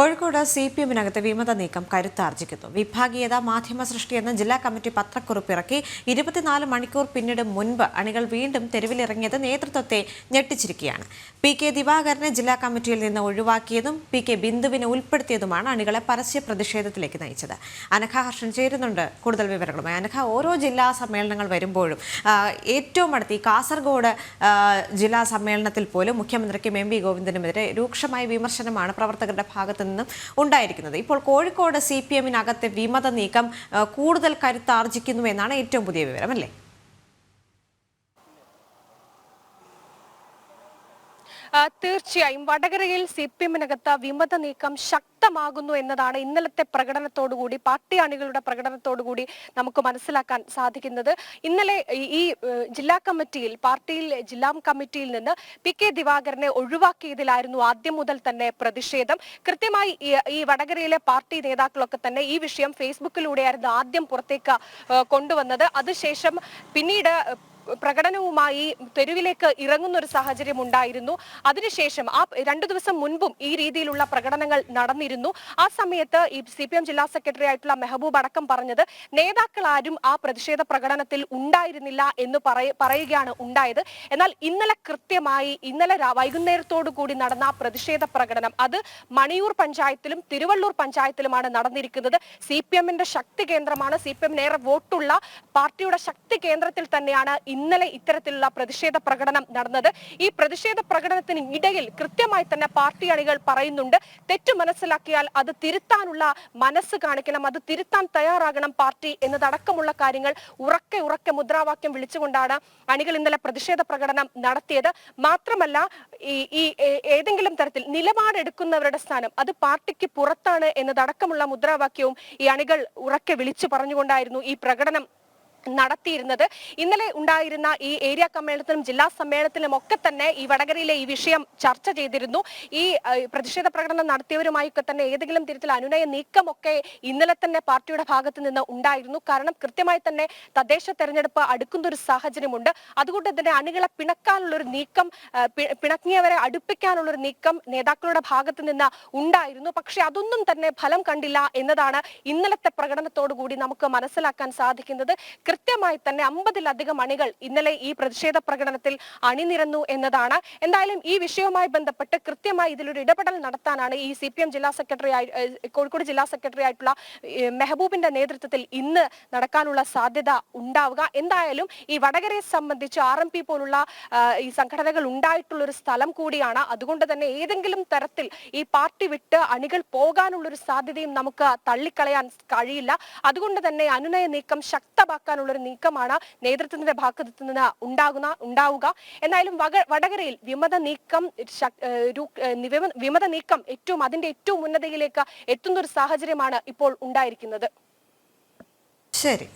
Kozhikode C P എമ്മിനകത്ത് വിമത നീക്കം കരുത്താർജിക്കുന്നു. വിഭാഗീയത മാധ്യമ സൃഷ്ടിയെന്ന് ജില്ലാ കമ്മിറ്റി പത്രക്കുറിപ്പ് ഇറക്കി. ഇരുപത്തിനാല് മണിക്കൂർ പിന്നീട് മുൻപ് അണികൾ വീണ്ടും തെരുവിലിറങ്ങിയത് നേതൃത്വത്തെ ഞെട്ടിച്ചിരിക്കുകയാണ്. പി കെ ദിവാകരനെ ജില്ലാ കമ്മിറ്റിയിൽ നിന്ന് ഒഴിവാക്കിയതും പി കെ ബിന്ദുവിനെ ഉൾപ്പെടുത്തിയതുമാണ് അണികളെ പരസ്യ പ്രതിഷേധത്തിലേക്ക് നയിച്ചത്. അനഘ ഹർഷൻ ചേരുന്നുണ്ട് കൂടുതൽ വിവരങ്ങളുമായി. അനഘ ഓരോ ജില്ലാ സമ്മേളനങ്ങൾ വരുമ്പോഴും ഏറ്റവും അടുത്ത് ഈ കാസർഗോഡ് ജില്ലാ സമ്മേളനത്തിൽ പോലും മുഖ്യമന്ത്രിക്കും എം വി ഗോവിന്ദനുമെതിരെ രൂക്ഷമായ വിമർശനമാണ് പ്രവർത്തകരുടെ ഭാഗത്തു നിന്നും ഉണ്ടായിരിക്കുന്നത്. ഇപ്പോൾ കോഴിക്കോട് സി പി എമ്മിനകത്തെ വിമത നീക്കം കൂടുതൽ കരുത്താർജിക്കുന്നു എന്നാണ് ഏറ്റവും പുതിയ വിവരം അല്ലേ? തീർച്ചയായും വടകരയിൽ സി പി എമ്മിനകത്ത് വിമത നീക്കം ശക്തമാകുന്നു എന്നതാണ് ഇന്നലത്തെ പ്രകടനത്തോടുകൂടി പാർട്ടി അണികളുടെ പ്രകടനത്തോടുകൂടി നമുക്ക് മനസ്സിലാക്കാൻ സാധിക്കുന്നത്. ഇന്നലെ ഈ- ജില്ലാ കമ്മിറ്റിയിൽ പാർട്ടിയിൽ ജില്ലാ കമ്മിറ്റിയിൽ നിന്ന് പി കെ ദിവാകരനെ ഒഴിവാക്കിയതിലായിരുന്നു ആദ്യം മുതൽ തന്നെ പ്രതിഷേധം. കൃത്യമായി ഈ- വടകരയിലെ പാർട്ടി നേതാക്കളൊക്കെ തന്നെ ഈ വിഷയം ഫേസ്ബുക്കിലൂടെയായിരുന്നു ആദ്യം പുറത്തേക്ക് കൊണ്ടുവന്നത്. അതിനുശേഷം പിന്നീട് പ്രകടനവുമായി തെരുവിലേക്ക് ഇറങ്ങുന്ന ഒരു സാഹചര്യം ഉണ്ടായിരുന്നു അതിനുശേഷം ആ രണ്ടു ദിവസം മുൻപും ഈ രീതിയിലുള്ള പ്രകടനങ്ങൾ നടന്നിരുന്നു. ആ സമയത്ത് ഈ സി പി എം ജില്ലാ സെക്രട്ടറി ആയിട്ടുള്ള മെഹബൂബ് അടക്കം പറഞ്ഞത് നേതാക്കൾ ആരും ആ പ്രതിഷേധ പ്രകടനത്തിൽ ഉണ്ടായിരുന്നില്ല എന്ന് പറയുകയാണ് ഉണ്ടായത്. എന്നാൽ ഇന്നലെ കൃത്യമായി ഇന്നലെ വൈകുന്നേരത്തോടു കൂടി നടന്ന ആ പ്രതിഷേധ പ്രകടനം അത് മണിയൂർ പഞ്ചായത്തിലും തിരുവള്ളൂർ പഞ്ചായത്തിലുമാണ് നടന്നിരിക്കുന്നത്. സി പി എമ്മിന്റെ ശക്തി കേന്ദ്രമാണ്. സി പി എം നേരെ വോട്ടുള്ള പാർട്ടിയുടെ ശക്തി കേന്ദ്രത്തിൽ തന്നെയാണ് ഇന്നലെ ഇത്തരത്തിലുള്ള പ്രതിഷേധ പ്രകടനം നടന്നത്. ഈ പ്രതിഷേധ പ്രകടനത്തിന് ഇടയിൽ കൃത്യമായി തന്നെ പാർട്ടി അണികൾ പറയുന്നുണ്ട്. തെറ്റ് മനസ്സിലാക്കിയാൽ അത് തിരുത്താനുള്ള മനസ്സ് കാണിക്കണം അത് തിരുത്താൻ തയ്യാറാകണം പാർട്ടി എന്നതടക്കമുള്ള കാര്യങ്ങൾ ഉറക്കെ ഉറക്കെ മുദ്രാവാക്യം വിളിച്ചുകൊണ്ടാണ് അണികൾ ഇന്നലെ പ്രതിഷേധ പ്രകടനം നടത്തിയത്. മാത്രമല്ല ഈ ഏതെങ്കിലും തരത്തിൽ നിലപാടെടുക്കുന്നവരുടെ സ്ഥാനം അത് പാർട്ടിക്ക് പുറത്താണ് എന്നതടക്കമുള്ള മുദ്രാവാക്യവും ഈ അണികൾ ഉറക്കെ വിളിച്ചു പറഞ്ഞുകൊണ്ടായിരുന്നു ഈ പ്രകടനം നടത്തിയിരുന്നത്. ഇന്നലെ ഉണ്ടായിരുന്ന ഈ ഏരിയ സമ്മേളനത്തിലും ജില്ലാ സമ്മേളനത്തിലും ഒക്കെ തന്നെ ഈ വടകരയിലെ ഈ വിഷയം ചർച്ച ചെയ്തിരുന്നു. ഈ പ്രതിഷേധ പ്രകടനം നടത്തിയവരുമായൊക്കെ തന്നെ ഏതെങ്കിലും തരത്തിൽ അനുനയ നീക്കമൊക്കെ ഇന്നലെ തന്നെ പാർട്ടിയുടെ ഭാഗത്ത് നിന്ന് ഉണ്ടായിരുന്നു. കാരണം കൃത്യമായി തന്നെ തദ്ദേശ തെരഞ്ഞെടുപ്പ് അടുക്കുന്ന ഒരു സാഹചര്യമുണ്ട്. അതുകൊണ്ട് തന്നെ അണികളെ പിണക്കാനുള്ള ഒരു നീക്കം പിണക്കിയവരെ പി- പിണങ്ങിയവരെ അടുപ്പിക്കാനുള്ള ഒരു നീക്കം നേതാക്കളുടെ ഭാഗത്ത് നിന്ന് ഉണ്ടായിരുന്നു. പക്ഷെ അതൊന്നും തന്നെ ഫലം കണ്ടില്ല എന്നതാണ് ഇന്നലത്തെ പ്രകടനത്തോടു കൂടി നമുക്ക് മനസ്സിലാക്കാൻ സാധിക്കുന്നത്. കൃത്യമായി തന്നെ അമ്പതിലധികം അണികൾ ഇന്നലെ ഈ പ്രതിഷേധ പ്രകടനത്തിൽ അണിനിരന്നു എന്നതാണ്. എന്തായാലും ഈ വിഷയവുമായി ബന്ധപ്പെട്ട് കൃത്യമായി ഇതിലൊരു ഇടപെടൽ നടത്താനാണ് ഈ സി പി എം ജില്ലാ സെക്രട്ടറി കോഴിക്കോട് ജില്ലാ സെക്രട്ടറി ആയിട്ടുള്ള മെഹബൂബിന്റെ നേതൃത്വത്തിൽ ഇന്ന് നടക്കാനുള്ള സാധ്യത ഉണ്ടാവുക. എന്തായാലും ഈ വടകരയെ സംബന്ധിച്ച് ആർ എം പി പോലുള്ള ഈ സംഘടനകൾ ഉണ്ടായിട്ടുള്ള ഒരു സ്ഥലം കൂടിയാണ്. അതുകൊണ്ട് തന്നെ ഏതെങ്കിലും തരത്തിൽ ഈ പാർട്ടി വിട്ട് അണികൾ പോകാനുള്ള ഒരു സാധ്യതയും നമുക്ക് തള്ളിക്കളയാൻ കഴിയില്ല. അതുകൊണ്ട് തന്നെ അനുനയ നീക്കം ശക്തമാക്കാനുള്ള ഒരു നീക്കമാണ് നേതൃത്വത്തിന്റെ ഭാഗത്തു നിന്ന് ഉണ്ടാകുന്ന ഉണ്ടാവുക. എന്തായാലും വടകരയിൽ വിമത നീക്കം വിമത നീക്കം ഏറ്റവും അതിന്റെ ഏറ്റവും ഉന്നതയിലേക്ക് എത്തുന്ന ഒരു സാഹചര്യമാണ് ഇപ്പോൾ ഉണ്ടായിരിക്കുന്നത്. ശരി.